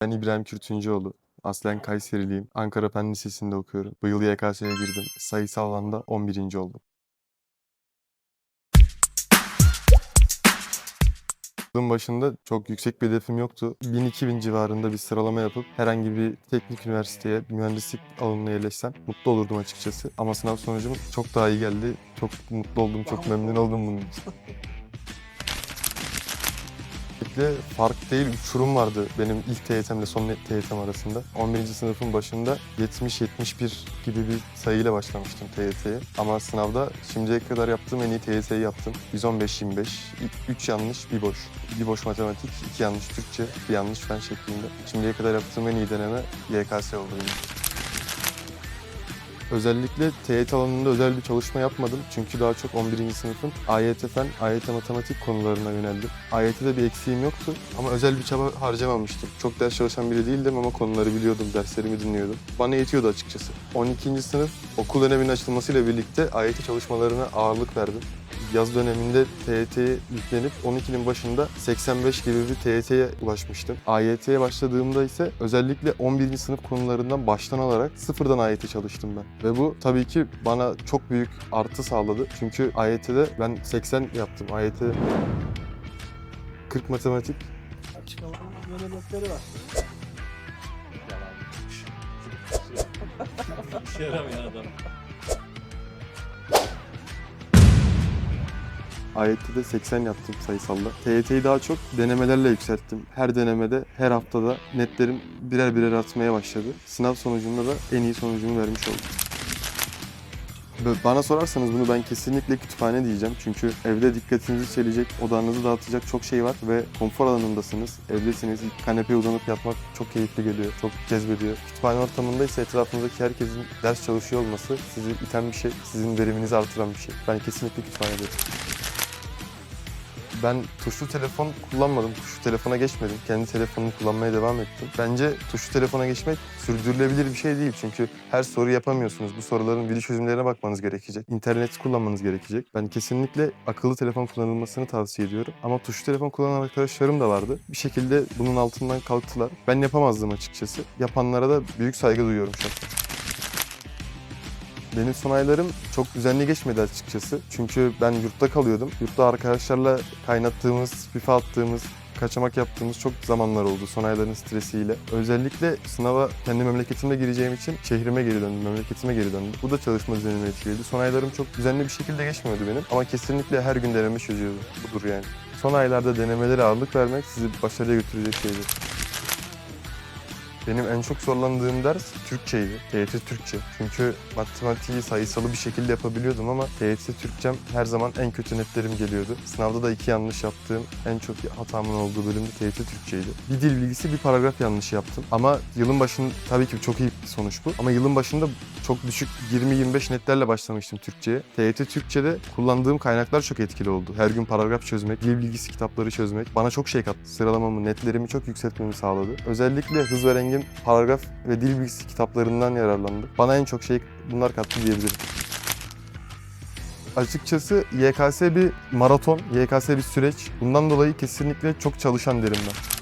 Ben İbrahim Kürtüncüoğlu. Aslen Kayseriliyim. Ankara Fen Lisesi'nde okuyorum. Bu yıl YKS'ye girdim. Sayısal alanda 11. oldum. Yılın başında çok yüksek bir hedefim yoktu. 1000-2000 civarında bir sıralama yapıp herhangi bir teknik üniversiteye mühendislik alanına yerleşsem mutlu olurdum açıkçası. Ama sınav sonucum çok daha iyi geldi. Çok mutlu oldum, çok memnun oldum bunun için. Kesinlikle fark değil, uçurum vardı benim ilk TYT'm ile son TYT'm arasında. 11. sınıfın başında 70-71 gibi bir sayıyla başlamıştım TYT'ye. Ama sınavda şimdiye kadar yaptığım en iyi TYT'yi yaptım. 115-25, 3 yanlış, bir boş. Bir boş matematik, 2 yanlış Türkçe, bir yanlış fen şeklinde. Şimdiye kadar yaptığım en iyi deneme YKS oldu benim. Özellikle TYT alanında özel bir çalışma yapmadım. Çünkü daha çok 11. sınıfın AYT fen, AYT matematik konularına yöneldim. AYT'de bir eksiğim yoktu ama özel bir çaba harcamamıştım. Çok ders çalışan biri değildim ama konuları biliyordum, derslerimi dinliyordum. Bana yetiyordu açıkçası. 12. sınıf okul döneminin açılmasıyla birlikte AYT çalışmalarına ağırlık verdim. Yaz döneminde TYT'ye yüklenip 12'nin başında 85 gibi bir TYT'ye ulaşmıştım. AYT'ye başladığımda ise özellikle 11. sınıf konularından baştan alarak sıfırdan AYT çalıştım ben. Ve bu tabii ki bana çok büyük artı sağladı. Çünkü AYT'de ben 80 yaptım. AYT 40 matematik, Açık alanın yönelikleri var. İşe yaramayan adam. AYT'de 80 yaptım sayısalda. TYT'yi daha çok denemelerle yükselttim. Her denemede, her haftada netlerim birer birer artmaya başladı. Sınav sonucunda da en iyi sonucumu vermiş oldum. Bana sorarsanız bunu ben kesinlikle kütüphane diyeceğim. Çünkü evde dikkatinizi çelecek, odağınızı dağıtacak çok şey var ve konfor alanındasınız. Evdesiniz, kanepeye uzanıp yatmak çok keyifli geliyor, çok cezbediyor. Kütüphane ortamında ise etrafınızdaki herkesin ders çalışıyor olması sizi iten bir şey, sizin veriminizi artıran bir şey. Ben kesinlikle kütüphane diyorum. Ben tuşlu telefon kullanmadım. Tuşlu telefona geçmedim. Kendi telefonumu kullanmaya devam ettim. Bence tuşlu telefona geçmek sürdürülebilir bir şey değil. Çünkü her soru yapamıyorsunuz. Bu soruların video çözümlerine bakmanız gerekecek. İnternet kullanmanız gerekecek. Ben kesinlikle akıllı telefon kullanılmasını tavsiye ediyorum. Ama tuşlu telefon kullanan arkadaşlarım da vardı. Bir şekilde bunun altından kalktılar. Ben yapamazdım açıkçası. Yapanlara da büyük saygı duyuyorum şahsen. Benim son aylarım çok düzenli geçmedi açıkçası. Çünkü ben yurtta kalıyordum. Yurtta arkadaşlarla kaynattığımız, FIFA attığımız, kaçamak yaptığımız çok zamanlar oldu son ayların stresiyle. Özellikle sınava kendi memleketimde gireceğim için şehrime geri döndüm, memleketime geri döndüm. Bu da çalışma düzenimi etkiledi. Son aylarım çok düzenli bir şekilde geçmiyordu benim ama kesinlikle her gün deneme çözüyordum. Budur yani. Son aylarda denemelere ağırlık vermek sizi başarıya götürecek şeydir. Benim en çok zorlandığım ders Türkçeydi. TYT Türkçe. Çünkü matematiği sayısalı bir şekilde yapabiliyordum ama TYT Türkçem her zaman en kötü netlerim geliyordu. Sınavda da iki yanlış yaptığım, en çok hatamın olduğu bölüm de TYT Türkçeydi. Bir dil bilgisi, bir paragraf yanlış yaptım. Ama yılın başında tabii ki çok iyi bir sonuç bu. Ama yılın başında çok düşük 20-25 netlerle başlamıştım Türkçe'ye. TYT Türkçe'de kullandığım kaynaklar çok etkili oldu. Her gün paragraf çözmek, dil bilgisi kitapları çözmek bana çok şey kattı. Sıralamamı, netlerimi çok yükseltmemi sağladı. Özellikle hız ve rengin paragraf ve dil bilgisi kitaplarından yararlandım. Bana en çok şey bunlar kattı diyebilirim. Açıkçası YKS bir maraton, YKS bir süreç. Bundan dolayı kesinlikle çok çalışan derim ben.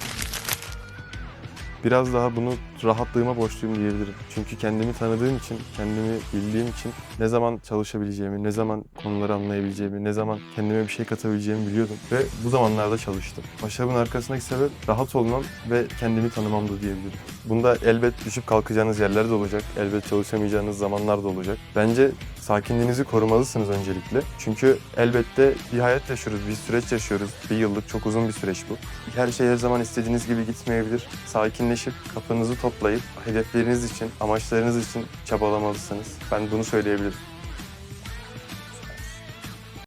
Biraz daha bunu rahatlığıma borçluyum diyebilirim. Çünkü kendimi tanıdığım için, kendimi bildiğim için ne zaman çalışabileceğimi, ne zaman konuları anlayabileceğimi, ne zaman kendime bir şey katabileceğimi biliyordum. Ve bu zamanlarda çalıştım. Başarımın arkasındaki sebep rahat olmam ve kendimi tanımamdı diyebilirim. Bunda elbet düşüp kalkacağınız yerler de olacak. Elbet çalışamayacağınız zamanlar da olacak. Bence sakinliğinizi korumalısınız öncelikle. Çünkü elbette bir hayat yaşıyoruz, bir süreç yaşıyoruz. Bir yıllık çok uzun bir süreç bu. Her şey her zaman istediğiniz gibi gitmeyebilir. Sakinleşip kafanızı toplayıp hedefleriniz için, amaçlarınız için çabalamalısınız. Ben bunu söyleyebilirim.